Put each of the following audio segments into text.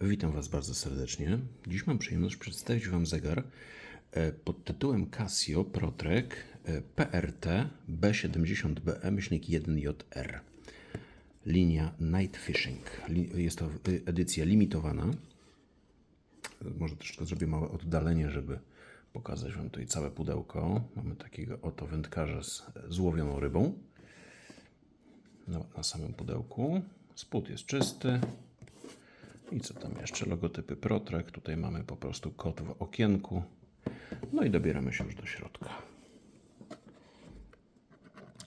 Witam Was bardzo serdecznie. Dziś mam przyjemność przedstawić Wam zegar e, pod tytułem Casio Protrek e, PRT B70BE-1JR. Linia Night Fishing. Jest to e, edycja limitowana. Może troszkę zrobię małe oddalenie, żeby pokazać Wam tutaj całe pudełko. Mamy takiego oto wędkarza z złowioną rybą. No, na samym pudełku. Spód jest czysty. I co tam jeszcze? Logotypy Protrek. Tutaj mamy po prostu kod w okienku. No i dobieramy się już do środka.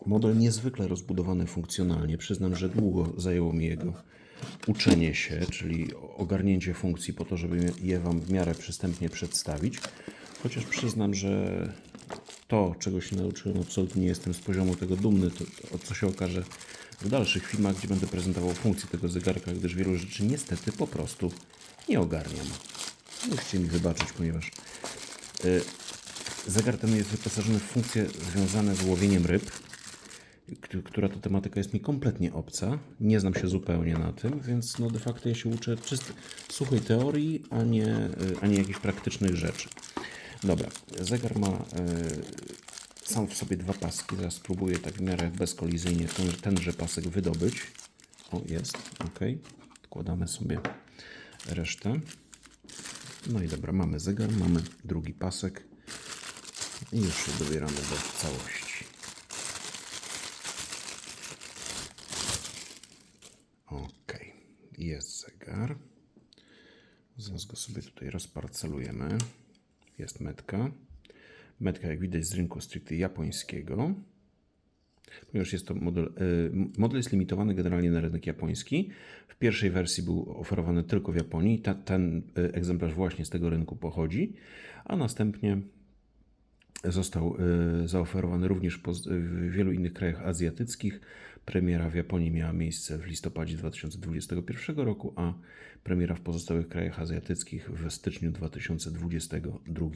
Model niezwykle rozbudowany funkcjonalnie. Przyznam, że długo zajęło mi jego uczenie się, czyli ogarnięcie funkcji po to, żeby je Wam w miarę przystępnie przedstawić. Chociaż przyznam, że to, czego się nauczyłem, absolutnie nie jestem z poziomu tego dumny, to, to co się okaże w dalszych filmach, gdzie będę prezentował funkcję tego zegarka, gdyż wielu rzeczy niestety po prostu nie ogarniam. Musicie mi wybaczyć, ponieważ y, zegar ten jest wyposażony w funkcje związane z łowieniem ryb, która to tematyka jest mi kompletnie obca. Nie znam się zupełnie na tym, więc no de facto ja się uczę czysty, suchej teorii, a nie, y, a nie jakichś praktycznych rzeczy. Dobra, zegar ma sam w sobie dwa paski. Zaraz spróbuję tak w miarę bezkolizyjnie ten, tenże pasek wydobyć. O, jest, ok. Wkładamy sobie resztę. No i dobra, mamy zegar, mamy drugi pasek i już się dobieramy do całości. Ok, jest zegar. Zaraz go sobie tutaj rozparcelujemy. Jest metka. Metka, jak widać, z rynku stricte japońskiego. Ponieważ jest to model, y, model jest limitowany generalnie na rynek japoński. W pierwszej wersji był oferowany tylko w Japonii. Ta, ten y, egzemplarz właśnie z tego rynku pochodzi, a następnie został y, zaoferowany również w wielu innych krajach azjatyckich. Premiera w Japonii miała miejsce w listopadzie 2021 roku, a premiera w pozostałych krajach azjatyckich w styczniu 2022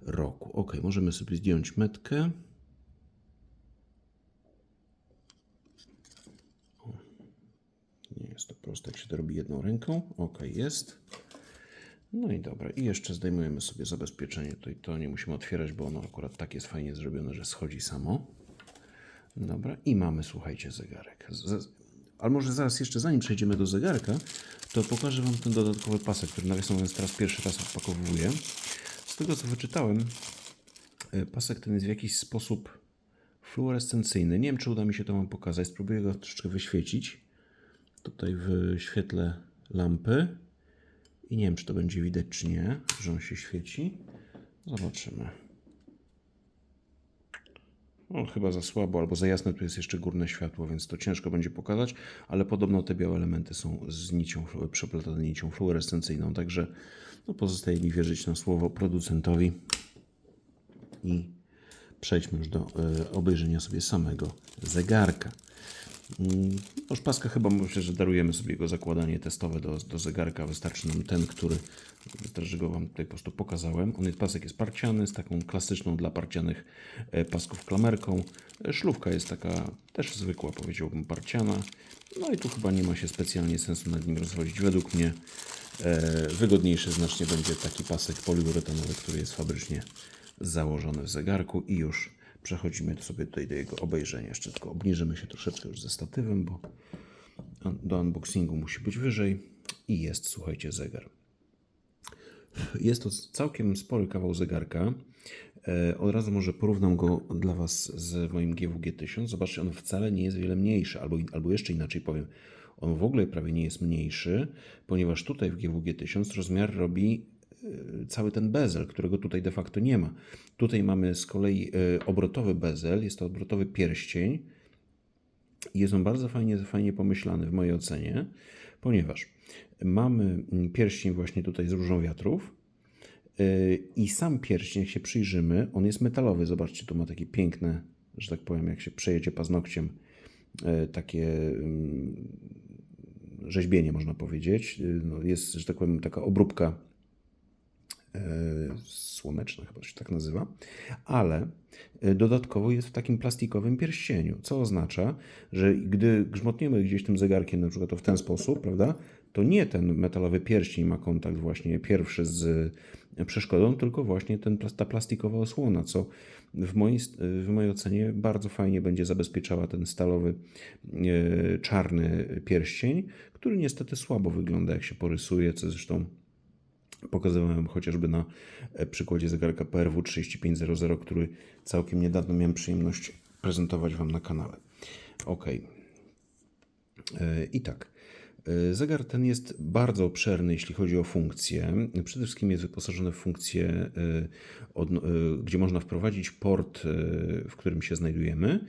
roku. Ok, możemy sobie zdjąć metkę. Nie jest to proste, jak się to robi jedną ręką. Ok, jest. No i dobra, i jeszcze zdejmujemy sobie zabezpieczenie. Tutaj to nie musimy otwierać, bo ono akurat tak jest fajnie zrobione, że schodzi samo. Dobra, i mamy, słuchajcie, zegarek. Z, ale może zaraz jeszcze, zanim przejdziemy do zegarka, to pokażę Wam ten dodatkowy pasek, który nawiasem mówiąc teraz pierwszy raz odpakowuję. Z tego co wyczytałem, y, pasek ten jest w jakiś sposób fluorescencyjny. Nie wiem, czy uda mi się to Wam pokazać. Spróbuję go troszeczkę wyświecić. Tutaj w świetle lampy. I nie wiem, czy to będzie widać, czy nie, że on się świeci. Zobaczymy. No, chyba za słabo, albo za jasne tu jest jeszcze górne światło, więc to ciężko będzie pokazać, ale podobno te białe elementy są z nicią, przeplatane nicią fluorescencyjną, także no, pozostaje mi wierzyć na słowo producentowi i przejdźmy już do e, obejrzenia sobie samego zegarka. Mm, Już paska chyba myślę, że darujemy sobie jego zakładanie testowe do, do zegarka. Wystarczy nam ten, który że go Wam tutaj po prostu pokazałem. On jest, pasek jest parciany z taką klasyczną dla parcianych e, pasków klamerką. E, Szlówka jest taka też zwykła, powiedziałbym, parciana. No i tu chyba nie ma się specjalnie sensu nad nim rozwodzić. Według mnie e, wygodniejszy znacznie będzie taki pasek poliuretanowy, który jest fabrycznie założony w zegarku i już przechodzimy sobie tutaj do jego obejrzenia. Jeszcze tylko obniżymy się troszeczkę już ze statywem, bo do unboxingu musi być wyżej i jest, słuchajcie, zegar. Jest to całkiem spory kawał zegarka. E, Od razu może porównam go dla Was z moim GWG 1000. Zobaczcie, on wcale nie jest wiele mniejszy, albo, albo jeszcze inaczej powiem, on w ogóle prawie nie jest mniejszy, ponieważ tutaj w GWG 1000 rozmiar robi cały ten bezel, którego tutaj de facto nie ma. Tutaj mamy z kolei e, obrotowy bezel, jest to obrotowy pierścień, jest on bardzo fajnie, fajnie pomyślany w mojej ocenie, ponieważ mamy mm, pierścień właśnie tutaj z różą wiatrów yy, i sam pierścień, jak się przyjrzymy, on jest metalowy. Zobaczcie, tu ma takie piękne, że tak powiem, jak się przejedzie paznokciem, takie mm, rzeźbienie można powiedzieć. No jest, że tak powiem, taka obróbka e, słoneczna, chyba się tak nazywa, ale e, dodatkowo jest w takim plastikowym pierścieniu, co oznacza, że gdy grzmotniemy gdzieś tym zegarkiem, na przykład w ten sposób, prawda, to nie ten metalowy pierścień ma kontakt właśnie pierwszy z przeszkodą, tylko właśnie ten, ta plastikowa osłona, co w mojej, w mojej ocenie bardzo fajnie będzie zabezpieczała ten stalowy e, czarny pierścień, który niestety słabo wygląda jak się porysuje, co zresztą Pokazywałem chociażby na e, przykładzie zegarka PRW 3500, który całkiem niedawno miałem przyjemność prezentować Wam na kanale. Ok. I tak. E, zegar ten jest bardzo obszerny, jeśli chodzi o funkcje. Przede wszystkim jest wyposażony w funkcję, e, gdzie można wprowadzić port, w którym się znajdujemy.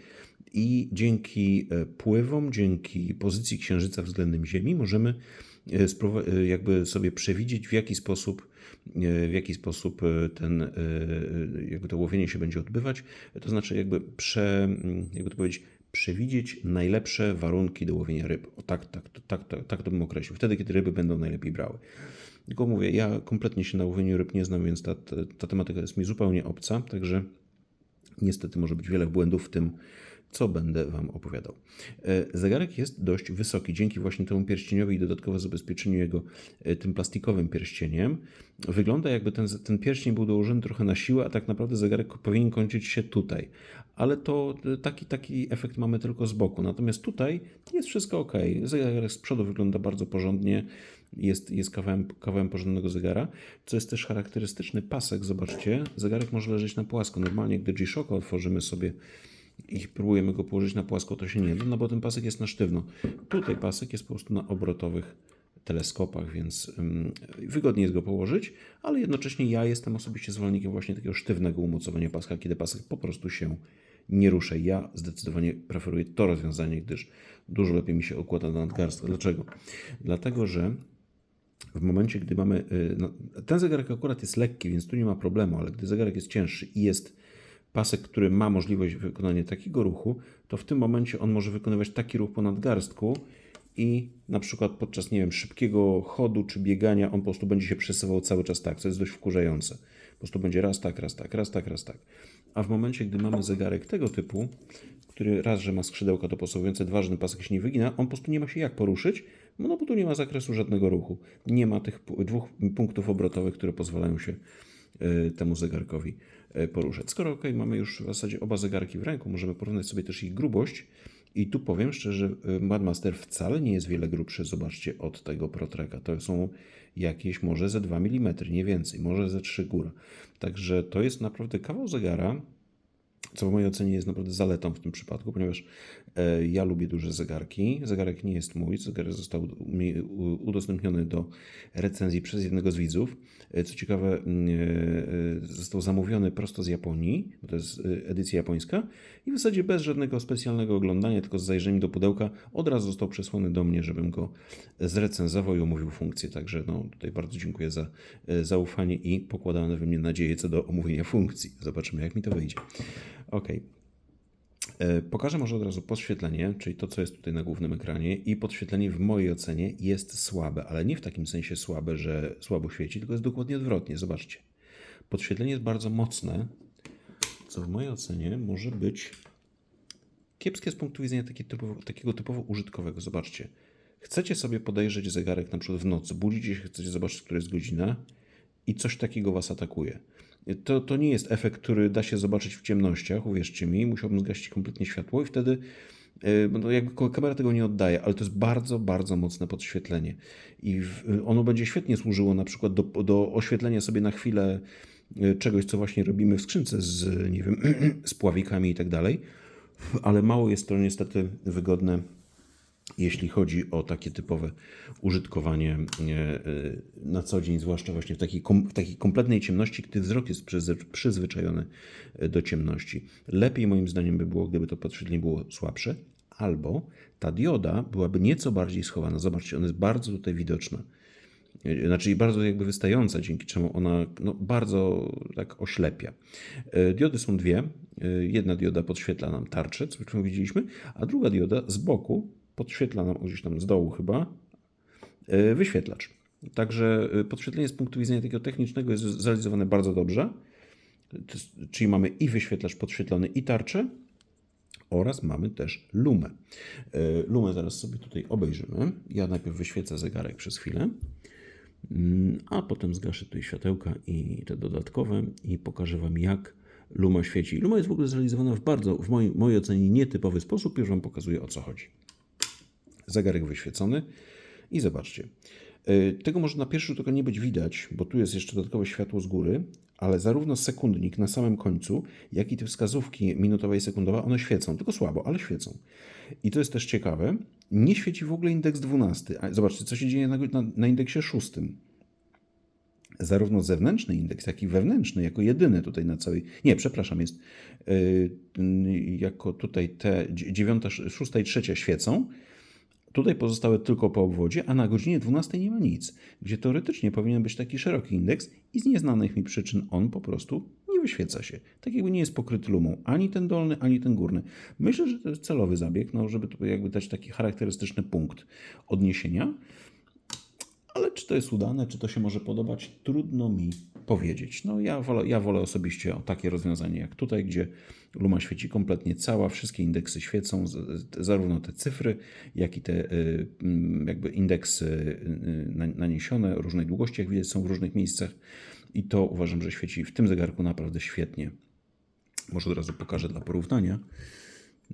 I dzięki pływom, dzięki pozycji Księżyca względem Ziemi, możemy E, jakby sobie przewidzieć, w jaki sposób, e, w jaki sposób e, ten, jakby to łowienie się będzie odbywać. To znaczy, jakby, prze, jakby to powiedzieć, przewidzieć najlepsze warunki do łowienia ryb. O, tak, tak, tak, tak, tak to bym określił. Wtedy, kiedy ryby będą najlepiej brały. Tylko mówię, ja kompletnie się na łowieniu ryb nie znam, więc ta, ta, ta tematyka jest mi zupełnie obca, także niestety może być wiele błędów w tym, co będę Wam opowiadał. E, zegarek jest dość wysoki, dzięki właśnie temu pierścieniowi i dodatkowo zabezpieczeniu jego e, tym plastikowym pierścieniem. Wygląda jakby ten, ten pierścień był dołożony trochę na siłę, a tak naprawdę zegarek powinien kończyć się tutaj. Ale to e, taki, taki efekt mamy tylko z boku. Natomiast tutaj jest wszystko ok. Zegarek z przodu wygląda bardzo porządnie. Jest, jest kawałem, kawałem porządnego zegara. Co jest też charakterystyczny, pasek, zobaczcie, zegarek może leżeć na płasko. Normalnie, gdy G-Shocka otworzymy sobie i próbujemy go położyć na płasko, to się nie da, no bo ten pasek jest na sztywno. Tutaj pasek jest po prostu na obrotowych teleskopach, więc wygodnie jest go położyć, ale jednocześnie ja jestem osobiście zwolennikiem właśnie takiego sztywnego umocowania paska, kiedy pasek po prostu się nie rusza. Ja zdecydowanie preferuję to rozwiązanie, gdyż dużo lepiej mi się układa na nadgarstkę. Dlaczego? Dlatego, że w momencie, gdy mamy. Y, no, ten zegarek akurat jest lekki, więc tu nie ma problemu, ale gdy zegarek jest cięższy i jest pasek, który ma możliwość wykonania takiego ruchu, to w tym momencie on może wykonywać taki ruch po nadgarstku i na przykład podczas, nie wiem, szybkiego chodu czy biegania on po prostu będzie się przesuwał cały czas tak, co jest dość wkurzające. Po prostu będzie raz tak, raz tak, raz tak, raz tak. A w momencie, gdy mamy zegarek tego typu, który raz, że ma skrzydełka dopasowujące, dwa, że ten pasek się nie wygina, on po prostu nie ma się jak poruszyć, no bo tu nie ma zakresu żadnego ruchu. Nie ma tych dwóch punktów obrotowych, które pozwalają się e, temu zegarkowi poruszać. Skoro ok, mamy już w zasadzie oba zegarki w ręku, możemy porównać sobie też ich grubość. I tu powiem szczerze, e, Madmaster wcale nie jest wiele grubszy, zobaczcie, od tego ProTreka. To są jakieś może ze 2 mm, nie więcej, może ze 3 góra. Także to jest naprawdę kawał zegara, co w mojej ocenie jest naprawdę zaletą w tym przypadku, ponieważ e, ja lubię duże zegarki. Zegarek nie jest mój, zegarek został udostępniony do recenzji przez jednego z widzów. E, co ciekawe, e, został zamówiony prosto z Japonii, bo to jest edycja japońska i w zasadzie bez żadnego specjalnego oglądania, tylko z zajrzeniem do pudełka od razu został przesłany do mnie, żebym go zrecenzował i omówił funkcję. Także no, tutaj bardzo dziękuję za zaufanie i pokładane we mnie nadzieje co do omówienia funkcji. Zobaczymy, jak mi to wyjdzie. Ok. E, pokażę może od razu podświetlenie, czyli to, co jest tutaj na głównym ekranie. I podświetlenie w mojej ocenie jest słabe, ale nie w takim sensie słabe, że słabo świeci, tylko jest dokładnie odwrotnie. Zobaczcie. Podświetlenie jest bardzo mocne, co w mojej ocenie może być kiepskie z punktu widzenia taki typowo, takiego typowo użytkowego. Zobaczcie. Chcecie sobie podejrzeć zegarek na przykład w nocy, budzicie się, chcecie zobaczyć, która jest godzina i coś takiego was atakuje. To, to nie jest efekt, który da się zobaczyć w ciemnościach, uwierzcie mi. Musiałbym zgasić kompletnie światło i wtedy no jakby kamera tego nie oddaje, ale to jest bardzo, bardzo mocne podświetlenie. I ono będzie świetnie służyło na przykład do, do oświetlenia sobie na chwilę e, czegoś, co właśnie robimy w skrzynce z, nie wiem, z pławikami i tak dalej, ale mało jest to niestety wygodne jeśli chodzi o takie typowe użytkowanie e, e, na co dzień, zwłaszcza właśnie w takiej, w takiej kompletnej ciemności, gdy wzrok jest przyzwyczajony e, do ciemności. Lepiej moim zdaniem by było, gdyby to podświetlenie było słabsze, albo ta dioda byłaby nieco bardziej schowana. Zobaczcie, ona jest bardzo tutaj widoczna. Znaczy bardzo jakby wystająca, dzięki czemu ona no, bardzo tak oślepia. Diody są dwie. Jedna dioda podświetla nam tarczę, co widzieliśmy, a druga dioda z boku podświetla nam gdzieś tam z dołu chyba e, wyświetlacz. Także e, podświetlenie z punktu widzenia takiego technicznego jest zrealizowane bardzo dobrze. Czyli mamy i wyświetlacz podświetlony, i tarczę. oraz mamy też lumę. E, Lumę zaraz sobie tutaj obejrzymy. Ja najpierw wyświecę zegarek przez chwilę, mm, a potem zgaszę tutaj światełka i te dodatkowe i pokażę Wam jak luma świeci. Luma jest w ogóle zrealizowana w bardzo, w mojej, mojej ocenie, nietypowy sposób. Już Wam pokazuję o co chodzi. Zegarek wyświecony i zobaczcie. E, Tego może na pierwszy rzut oka nie być widać, bo tu jest jeszcze dodatkowe światło z góry, ale zarówno sekundnik na samym końcu, jak i te wskazówki minutowe i sekundowe, one świecą, tylko słabo, ale świecą. I to jest też ciekawe, nie świeci w ogóle indeks 12. A Zobaczcie, co się dzieje na, na, na indeksie 6. Zarówno zewnętrzny indeks, jak i wewnętrzny, jako jedyny tutaj na całej. Nie, przepraszam, jest yy, jako tutaj te dzie- dziewiąta, szósta i trzecia świecą. Tutaj pozostałe tylko po obwodzie, a na godzinie 12 nie ma nic, gdzie teoretycznie powinien być taki szeroki indeks i z nieznanych mi przyczyn on po prostu nie wyświeca się. Tak jakby nie jest pokryty lumą ani ten dolny, ani ten górny. Myślę, że to jest celowy zabieg, no, żeby tu jakby dać taki charakterystyczny punkt odniesienia. Ale czy to jest udane, czy to się może podobać, trudno mi powiedzieć. No ja wolę, ja wolę osobiście takie rozwiązanie jak tutaj, gdzie luma świeci kompletnie cała, wszystkie indeksy świecą, zarówno te cyfry, jak i te y, mm, jakby indeksy y, na- naniesione różnej długości, jak widać, są w różnych miejscach. I to uważam, że świeci w tym zegarku naprawdę świetnie. Może od razu pokażę dla porównania.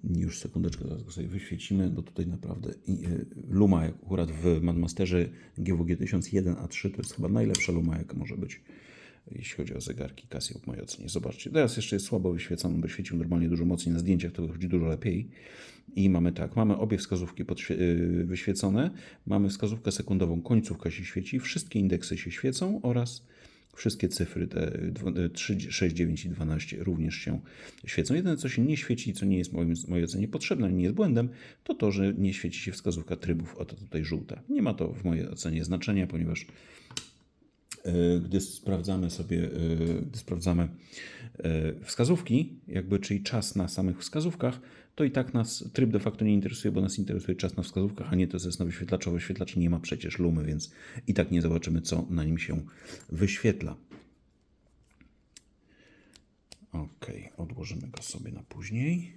Już sekundeczkę, zaraz go sobie wyświecimy, bo tutaj naprawdę y, Luma, jak akurat w Madmasterze GWG 1001 A3, to jest chyba najlepsza Luma, jaka może być, jeśli chodzi o zegarki Casio w mojej ocenie. Zobaczcie, teraz jeszcze jest słabo wyświecony, bo świecił normalnie dużo mocniej, na zdjęciach to wychodzi dużo lepiej. I mamy tak, mamy obie wskazówki y, wyświecone, mamy wskazówkę sekundową, końcówka się świeci, wszystkie indeksy się świecą oraz Wszystkie cyfry, te dwa- 3, 6, 9 i 12 również się świecą. Jedyne, co się nie świeci, co nie jest moim, mojej ocenie potrzebne, nie jest błędem, to to, że nie świeci się wskazówka trybów, oto tutaj żółta. Nie ma to w mojej ocenie znaczenia, ponieważ e, gdy sprawdzamy sobie, e, gdy sprawdzamy e, wskazówki, jakby czyli czas na samych wskazówkach, to i tak nas tryb de facto nie interesuje, bo nas interesuje czas na wskazówkach, a nie to, na wyświetlaczu. Wyświetlacz nie ma przecież lumy, więc i tak nie zobaczymy, co na nim się wyświetla. Ok, odłożymy go sobie na później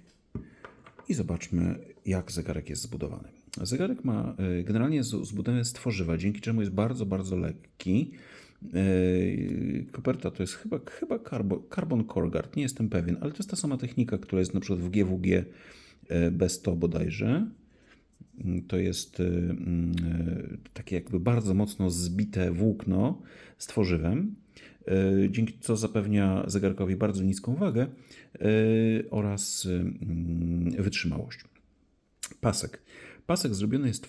i zobaczmy, jak zegarek jest zbudowany. Zegarek ma y, generalnie zbudowany z tworzywa, dzięki czemu jest bardzo, bardzo lekki. Yy, Koperta to jest chyba, chyba Carbon, Carbon Core Guard, nie jestem pewien, ale to jest ta sama technika, która jest na przykład w GWG y, bez to bodajże. Mm, To jest y, mm, takie jakby bardzo mocno zbite włókno z tworzywem, y, dzięki co zapewnia zegarkowi bardzo niską wagę y, oraz y, mm, wytrzymałość. Pasek. Pasek zrobiony jest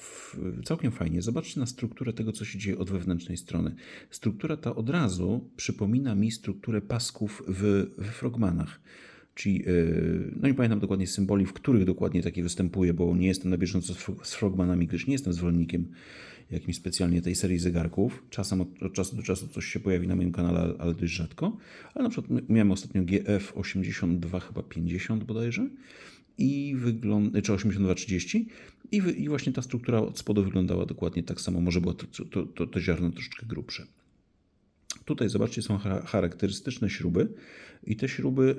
całkiem fajnie. Zobaczcie na strukturę tego, co się dzieje od wewnętrznej strony. Struktura ta od razu przypomina mi strukturę pasków w, w frogmanach. Czyli, yy, no nie pamiętam dokładnie symboli, w których dokładnie takie występuje, bo nie jestem na bieżąco z frogmanami, gdyż nie jestem zwolennikiem jakimś specjalnie tej serii zegarków. Czasem od, od czasu do czasu coś się pojawi na moim kanale, ale dość rzadko. Ale na przykład miałem ostatnio GF82 chyba 50 bodajże i wygląda, czy 8230 i, i właśnie ta struktura od spodu wyglądała dokładnie tak samo, może było to, to, to, to ziarno troszeczkę grubsze. Tutaj zobaczcie, są cha- charakterystyczne śruby i te śruby,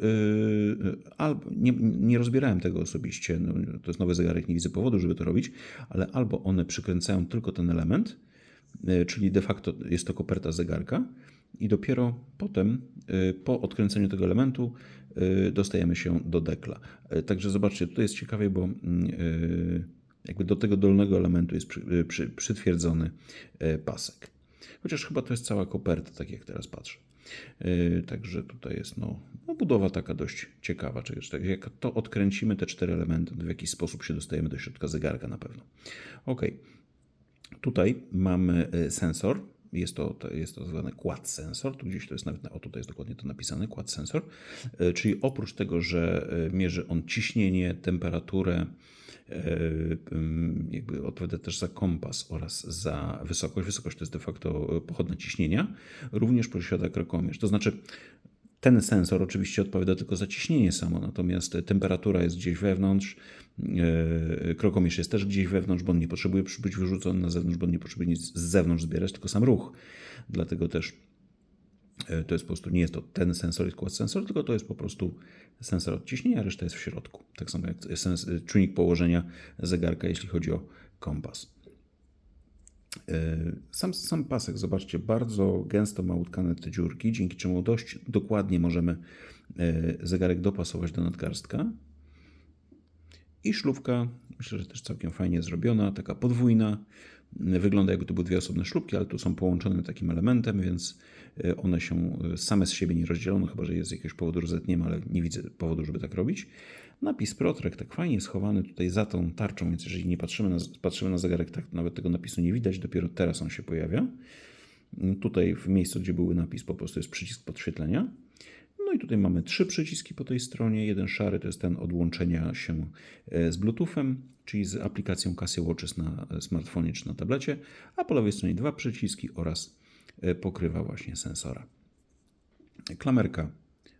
yy, albo, nie, nie rozbierałem tego osobiście, no, to jest nowy zegarek, nie widzę powodu, żeby to robić, ale albo one przykręcają tylko ten element, yy, czyli de facto jest to koperta zegarka i dopiero potem, po odkręceniu tego elementu, dostajemy się do dekla. Także zobaczcie, tutaj jest ciekawie, bo yy, jakby do tego dolnego elementu jest przy, yy, przy, przytwierdzony yy, pasek. Chociaż chyba to jest cała koperta, tak jak teraz patrzę. Yy, Także tutaj jest no, no budowa taka dość ciekawa. Czyli tak, jak to odkręcimy, te cztery elementy, to w jakiś sposób się dostajemy do środka zegarka na pewno. Ok. Tutaj mamy y, sensor. Jest to, jest to zwany quad sensor. Tu gdzieś to jest nawet, na- o tutaj jest dokładnie to napisane, quad sensor. Y, Czyli oprócz tego, że y, mierzy on ciśnienie, temperaturę, y, jakby odpowiada też za kompas oraz za wysokość. Wysokość to jest de facto y, pochodna ciśnienia. Również posiada krokomierz. To znaczy ten sensor oczywiście odpowiada tylko za ciśnienie samo, natomiast temperatura jest gdzieś wewnątrz, yy, krokomierz jest też gdzieś wewnątrz, bo on nie potrzebuje być wyrzucony na zewnątrz, bo on nie potrzebuje nic z zewnątrz zbierać, tylko sam ruch. Dlatego też E, To jest po prostu, nie jest to ten sensor, jest skład sensor, tylko to jest po prostu sensor odciśnienia, reszta jest w środku. Tak samo jak sens, czujnik położenia zegarka, jeśli chodzi o kompas. E, Sam, sam pasek, zobaczcie, bardzo gęsto ma utkane te dziurki, dzięki czemu dość dokładnie możemy e, zegarek dopasować do nadgarstka. I szlufka, myślę, że też całkiem fajnie zrobiona, taka podwójna. Wygląda jakby to były dwie osobne szlupki, ale tu są połączone takim elementem, więc e, one się same z siebie nie rozdzielą, no chyba że jest z jakiegoś powodu rozetniemy, ale nie widzę powodu, żeby tak robić. Napis Protrek tak fajnie schowany tutaj za tą tarczą, więc jeżeli nie patrzymy na, patrzymy na zegarek, tak nawet tego napisu nie widać, dopiero teraz on się pojawia. Tutaj w miejscu, gdzie były napis, po prostu jest przycisk podświetlenia. No i tutaj mamy trzy przyciski po tej stronie. Jeden szary to jest ten odłączenia się e, z Bluetoothem, czyli z aplikacją Casio Watches na smartfonie czy na tablecie, a po lewej stronie dwa przyciski oraz e, pokrywa właśnie sensora. Klamerka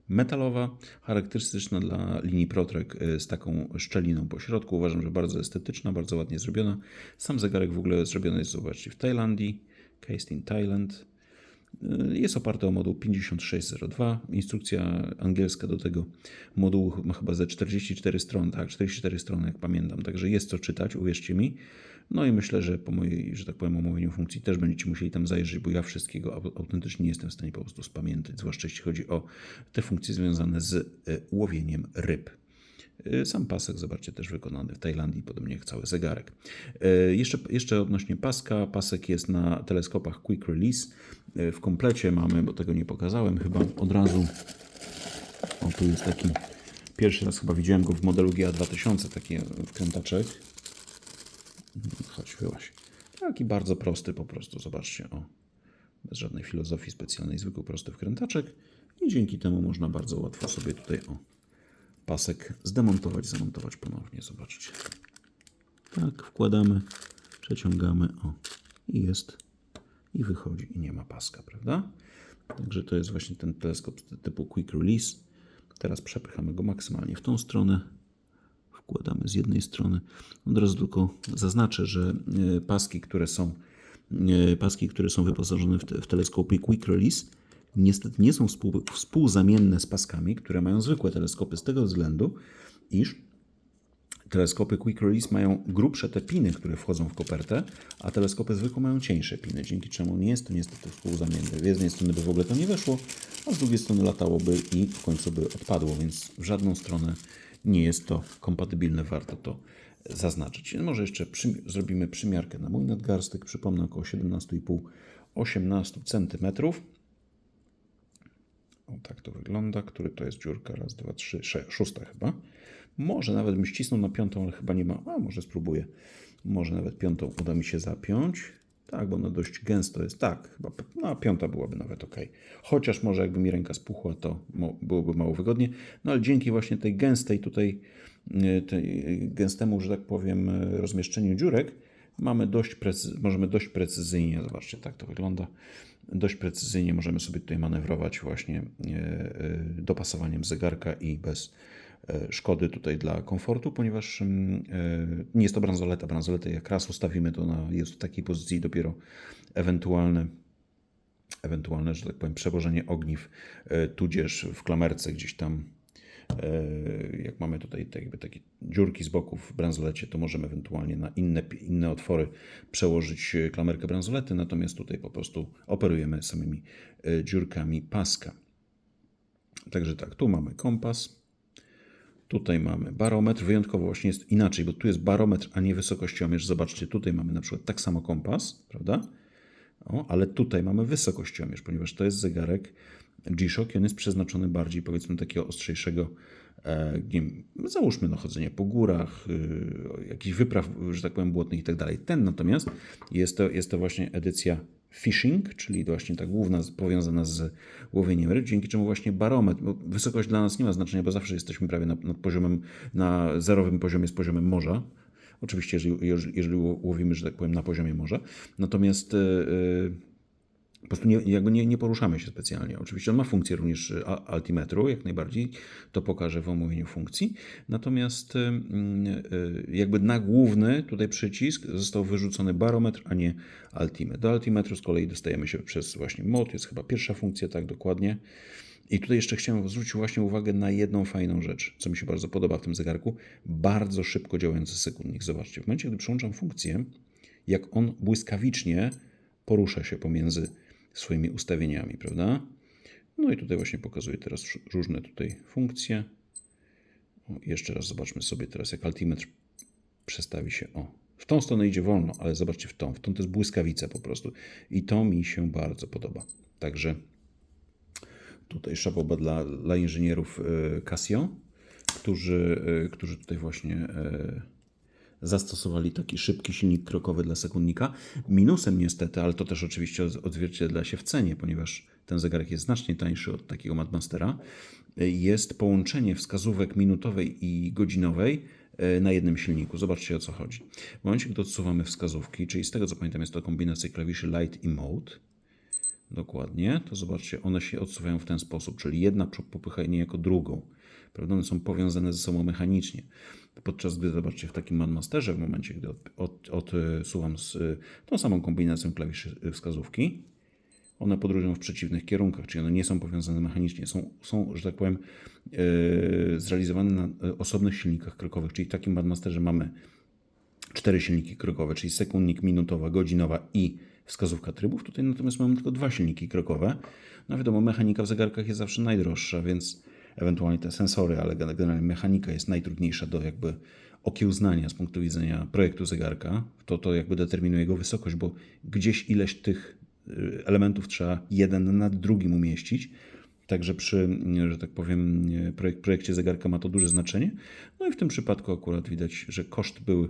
metalowa, charakterystyczna dla linii Protrek e, z taką szczeliną po środku. Uważam, że bardzo estetyczna, bardzo ładnie zrobiona. Sam zegarek w ogóle zrobiony jest, zobaczcie, w Tajlandii, Cased in Thailand. E, Jest oparty o moduł 5602. Instrukcja angielska do tego modułu ma chyba ze 44 strony, tak, 44 strony, jak pamiętam. Także jest co czytać, uwierzcie mi. No i myślę, że po mojej, że tak powiem, omówieniu funkcji też będziecie musieli tam zajrzeć, bo ja wszystkiego au- autentycznie nie jestem w stanie po prostu spamiętać, zwłaszcza jeśli chodzi o te funkcje związane z e, łowieniem ryb. E, Sam pasek, zobaczcie, też wykonany w Tajlandii, podobnie jak cały zegarek. E, Jeszcze, jeszcze odnośnie paska. Pasek jest na teleskopach Quick Release. W komplecie mamy, bo tego nie pokazałem, chyba od razu. O, tu jest taki. Pierwszy raz chyba widziałem go w modelu GA2000, taki wkrętaczek. Chodź, wyłaś. Taki bardzo prosty po prostu, zobaczcie, o. Bez żadnej filozofii specjalnej, zwykły prosty wkrętaczek i dzięki temu można bardzo łatwo sobie tutaj, o, pasek zdemontować, zamontować ponownie, zobaczcie. Tak, wkładamy, przeciągamy, o, i jest, i wychodzi, i nie ma paska, prawda? Także to jest właśnie ten teleskop typu Quick Release. Teraz przepychamy go maksymalnie w tą stronę, wkładamy z jednej strony. Od razu tylko zaznaczę, że e, paski, które są e, paski, które są wyposażone w, te, w teleskopy Quick Release, niestety nie są współ, współzamienne z paskami, które mają zwykłe teleskopy, z tego względu, iż teleskopy Quick Release mają grubsze te piny, które wchodzą w kopertę, a teleskopy zwykłe mają cieńsze piny, dzięki czemu nie jest to niestety współzamienne. Z jednej strony by w ogóle to nie weszło, a z drugiej strony latałoby i w końcu by odpadło, więc w żadną stronę nie jest to kompatybilne, warto to zaznaczyć. Może jeszcze zrobimy przymiarkę na mój nadgarstek, przypomnę około 17,5-18 cm. O tak to wygląda, który to jest dziurka, raz, dwa, trzy, sze, szósta chyba. Może nawet bym ścisnął na piątą, ale chyba nie ma. A może spróbuję. Może nawet piątą uda mi się zapiąć. Tak, bo ona dość gęsto jest. Tak, chyba no, piąta byłaby nawet ok. Chociaż może jakby mi ręka spuchła, to byłoby mało wygodnie. No ale dzięki właśnie tej gęstej tutaj, y, tej gęstemu, że tak powiem, y, rozmieszczeniu dziurek, mamy dość możemy dość precyzyjnie, zobaczcie, tak to wygląda, dość precyzyjnie możemy sobie tutaj manewrować właśnie y, y, dopasowaniem zegarka i bez szkody tutaj dla komfortu, ponieważ mm, e, nie jest to bransoleta. Bransoletę jak raz ustawimy, to ona jest w takiej pozycji dopiero ewentualne ewentualne, że tak powiem, przewożenie ogniw, e, tudzież w klamerce gdzieś tam, e, jak mamy tutaj jakby takie dziurki z boków w bransolecie, to możemy ewentualnie na inne, inne otwory przełożyć e, klamerkę bransolety, natomiast tutaj po prostu operujemy samymi e, dziurkami paska. Także tak, tu mamy kompas, Tutaj mamy barometr, wyjątkowo właśnie jest inaczej, bo tu jest barometr, a nie wysokościomierz. Zobaczcie, tutaj mamy na przykład tak samo kompas, prawda? O, ale tutaj mamy wysokościomierz, ponieważ to jest zegarek G-Shock i on jest przeznaczony bardziej, powiedzmy, takiego ostrzejszego, e, nie wiem, załóżmy no, chodzenia po górach, y, jakichś wypraw, że tak powiem, błotnych i tak dalej. Ten natomiast jest to, jest to właśnie edycja fishing, czyli właśnie ta główna powiązana z łowieniem ryb, dzięki czemu właśnie barometr, bo wysokość dla nas nie ma znaczenia, bo zawsze jesteśmy prawie nad, nad poziomem, na zerowym poziomie z poziomem morza. Oczywiście, jeżeli, jeżeli łowimy, że tak powiem, na poziomie morza. Natomiast e, Po prostu nie, jakby nie, nie poruszamy się specjalnie. Oczywiście on ma funkcję również y, altimetru, jak najbardziej. To pokażę w omówieniu funkcji. Natomiast y, y, jakby na główny tutaj przycisk został wyrzucony barometr, a nie altimetr. Do altimetru z kolei dostajemy się przez właśnie mod. Jest chyba pierwsza funkcja, tak dokładnie. I tutaj jeszcze chciałem zwrócić właśnie uwagę na jedną fajną rzecz, co mi się bardzo podoba w tym zegarku. Bardzo szybko działający sekundnik. Zobaczcie, w momencie, gdy przełączam funkcję, jak on błyskawicznie porusza się pomiędzy swoimi ustawieniami, prawda? No i tutaj właśnie pokazuję teraz różne tutaj funkcje. O, jeszcze raz zobaczmy sobie teraz, jak altimetr przestawi się. O, w tą stronę idzie wolno, ale zobaczcie w tą. W tą to jest błyskawica po prostu. I to mi się bardzo podoba. Także tutaj szapoba dla, dla inżynierów e, Casio, którzy, e, którzy tutaj właśnie e, zastosowali taki szybki silnik krokowy dla sekundnika. Minusem niestety, ale to też oczywiście odzwierciedla się w cenie, ponieważ ten zegarek jest znacznie tańszy od takiego Madmastera, jest połączenie wskazówek minutowej i godzinowej na jednym silniku. Zobaczcie o co chodzi. W momencie, gdy odsuwamy wskazówki, czyli z tego co pamiętam jest to kombinacja klawiszy Light i Mode, Dokładnie, to zobaczcie, one się odsuwają w ten sposób, czyli jedna popycha niejako drugą. Prawda? One są powiązane ze sobą mechanicznie. Podczas gdy, zobaczcie, w takim Manmasterze, w momencie, gdy odsuwam od, od, z tą samą kombinacją klawiszy wskazówki, one podróżują w przeciwnych kierunkach, czyli one nie są powiązane mechanicznie, są, są że tak powiem, yy, zrealizowane na osobnych silnikach krokowych, czyli w takim Madmasterze mamy cztery silniki krokowe, czyli sekundnik, minutowa, godzinowa i wskazówka trybów. Tutaj natomiast mamy tylko dwa silniki krokowe. No wiadomo, mechanika w zegarkach jest zawsze najdroższa, więc ewentualnie te sensory, ale generalnie mechanika jest najtrudniejsza do jakby okiełznania z punktu widzenia projektu zegarka. To to jakby determinuje jego wysokość, bo gdzieś ileś tych y, elementów trzeba jeden nad drugim umieścić. Także przy, że tak powiem, projek projekcie zegarka ma to duże znaczenie. No i w tym przypadku akurat widać, że koszt był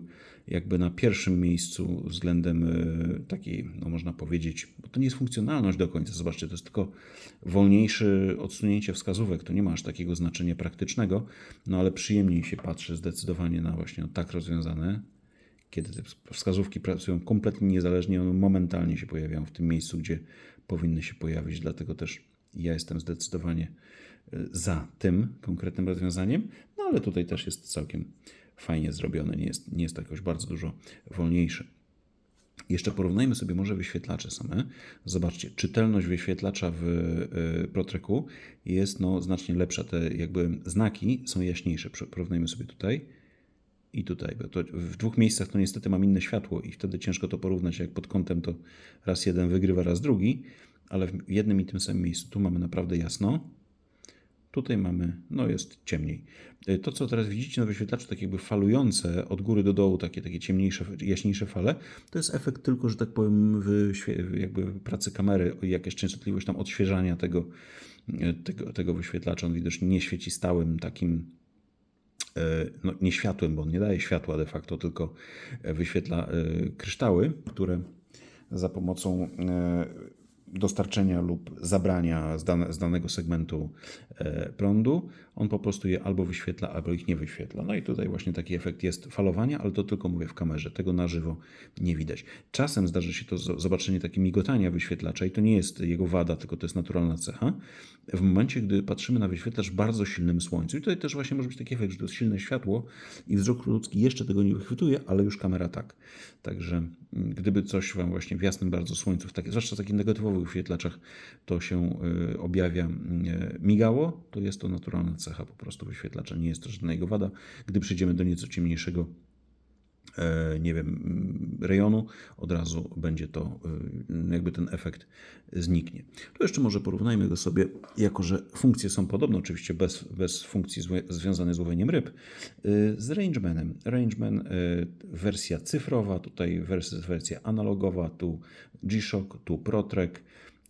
jakby na pierwszym miejscu względem e, takiej, no można powiedzieć, bo to nie jest funkcjonalność do końca. Zobaczcie, to jest tylko wolniejsze odsunięcie wskazówek. To nie ma aż takiego znaczenia praktycznego, no ale przyjemniej się patrzy zdecydowanie na właśnie tak rozwiązane kiedy te wskazówki pracują kompletnie niezależnie, one momentalnie się pojawiają w tym miejscu, gdzie powinny się pojawić. Dlatego też ja jestem zdecydowanie e, za tym konkretnym rozwiązaniem, no ale tutaj też jest całkiem fajnie zrobione, nie jest, nie jest to jakoś bardzo dużo wolniejsze. Jeszcze porównajmy sobie może wyświetlacze same. Zobaczcie, czytelność wyświetlacza w e, Protreku jest no, znacznie lepsza. Te jakby znaki są jaśniejsze. Porównajmy sobie tutaj i tutaj. Bo to w dwóch miejscach to niestety mam inne światło i wtedy ciężko to porównać. Jak pod kątem to raz jeden wygrywa, raz drugi ale w jednym i tym samym miejscu. Tu mamy naprawdę jasno, tutaj mamy, no jest ciemniej. E, to, co teraz widzicie na wyświetlaczu, tak jakby falujące od góry do dołu, takie, takie ciemniejsze, jaśniejsze fale, to jest efekt tylko, że tak powiem, jakby pracy kamery, jakaś częstotliwość tam odświeżania tego, e, tego, tego wyświetlacza. On widocznie nie świeci stałym takim e, no, nie światłem, bo on nie daje światła de facto, tylko wyświetla kryształy, które za pomocą dostarczenia lub zabrania z, dane, z danego segmentu e, prądu, on po prostu je albo wyświetla, albo ich nie wyświetla. No i tutaj właśnie taki efekt jest falowania, ale to tylko mówię w kamerze, tego na żywo nie widać. Czasem zdarzy się to zobaczenie takie migotania wyświetlacza i to nie jest jego wada, tylko to jest naturalna cecha. W momencie, gdy patrzymy na wyświetlacz w bardzo silnym słońcu i tutaj też właśnie może być taki efekt, że to jest silne światło i wzrok ludzki jeszcze tego nie wychwytuje, ale już kamera tak. Także mm, gdyby coś Wam właśnie w jasnym bardzo słońcu, w taki, zwłaszcza w takich negatywowych wyświetlaczach, to się y, objawia y, migało, to jest to naturalna cecha po prostu wyświetlacza, nie jest to żadna jego wada. Gdy przejdziemy do nieco ciemniejszego nie wiem, rejonu, od razu będzie to, y, jakby ten efekt zniknie. Tu jeszcze może porównajmy go sobie, jako że funkcje są podobne, oczywiście bez, bez funkcji związanej z łowieniem ryb, z Rangemanem. Rangeman wersja cyfrowa, tutaj wersja analogowa, tu G-Shock, tu ProTrack,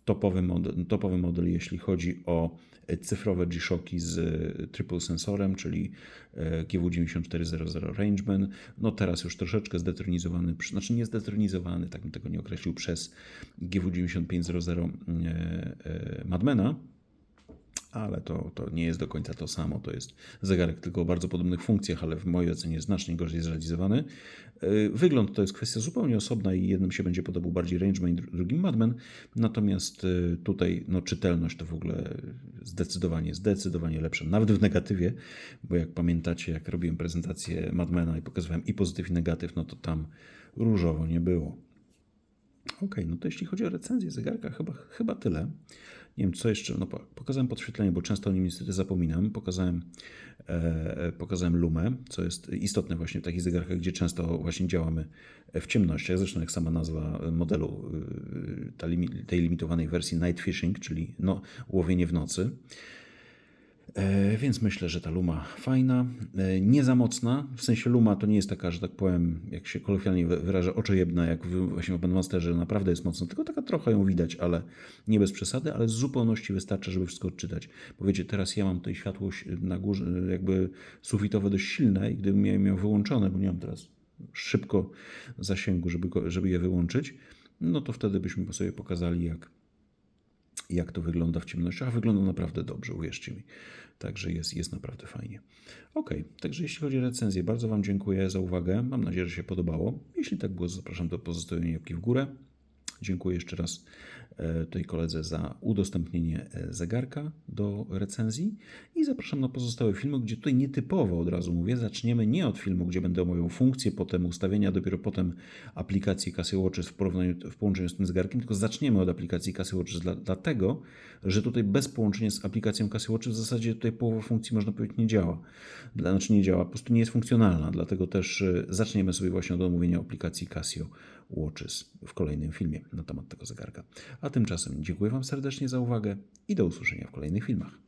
topowy model, topowy model, jeśli chodzi o cyfrowe G-Shocki z e, triple sensorem, czyli e, GW9400 Rangeman. No teraz już troszeczkę zdetronizowany, znaczy nie zdetronizowany, tak bym tego nie określił, przez GW9500 e, Madmena ale to, to nie jest do końca to samo. To jest zegarek tylko o bardzo podobnych funkcjach, ale w mojej ocenie znacznie gorzej zrealizowany. Yy, Wygląd to jest kwestia zupełnie osobna i jednym się będzie podobał bardziej Rangeman, dru- drugim Madman. Natomiast yy, tutaj no, czytelność to w ogóle zdecydowanie, zdecydowanie lepsza. Nawet w negatywie, bo jak pamiętacie, jak robiłem prezentację Madmana i pokazywałem i pozytyw i negatyw, no to tam różowo nie było. Okej, no to jeśli chodzi o recenzję zegarka, chyba, chyba tyle. Nie wiem, co jeszcze. No, po- pokazałem podświetlenie, bo często o nim niestety zapominam. Pokazałem, e, pokazałem lumę, co jest istotne właśnie w takich zegarkach, gdzie często właśnie działamy w ciemnościach. Zresztą, jak sama nazwa modelu y, ta limi, tej limitowanej wersji Night Fishing, czyli no, łowienie w nocy. E, Więc myślę, że ta luma fajna, e, nie za mocna. W sensie luma to nie jest taka, że tak powiem, jak się kolokwialnie wy- wyrażę, oczojebna, jak właśnie w Bandmasterze, naprawdę jest mocna, tylko taka trochę ją widać, ale nie bez przesady, ale z zupełności wystarcza, żeby wszystko odczytać. Bo wiecie, teraz ja mam tutaj światło na górze, jakby sufitowe dość silne i gdybym miał, miał wyłączone, bo nie mam teraz szybko zasięgu, żeby, go, żeby je wyłączyć, no to wtedy byśmy sobie pokazali, jak, jak to wygląda w ciemnościach, wygląda naprawdę dobrze, uwierzcie mi. Także jest, jest naprawdę fajnie. Ok, także jeśli chodzi o recenzję, bardzo Wam dziękuję za uwagę. Mam nadzieję, że się podobało. Jeśli tak było, zapraszam do pozostawienia łapki w górę. Dziękuję jeszcze raz e, tej koledze za udostępnienie e, zegarka do recenzji i zapraszam na pozostałe filmy, gdzie tutaj nietypowo od razu mówię, zaczniemy nie od filmu, gdzie będę omawiał funkcje, potem ustawienia, dopiero potem aplikacji Casio Watches w, porównaniu, w połączeniu z tym zegarkiem, tylko zaczniemy od aplikacji Casio Watches, dla, dlatego, że tutaj bez połączenia z aplikacją Casio Watches w zasadzie tutaj połowa funkcji można powiedzieć nie działa. Dla, znaczy nie działa, po prostu nie jest funkcjonalna, dlatego też e, zaczniemy sobie właśnie od omówienia aplikacji Casio Watches w kolejnym filmie na temat tego zegarka. A tymczasem dziękuję Wam serdecznie za uwagę i do usłyszenia w kolejnych filmach.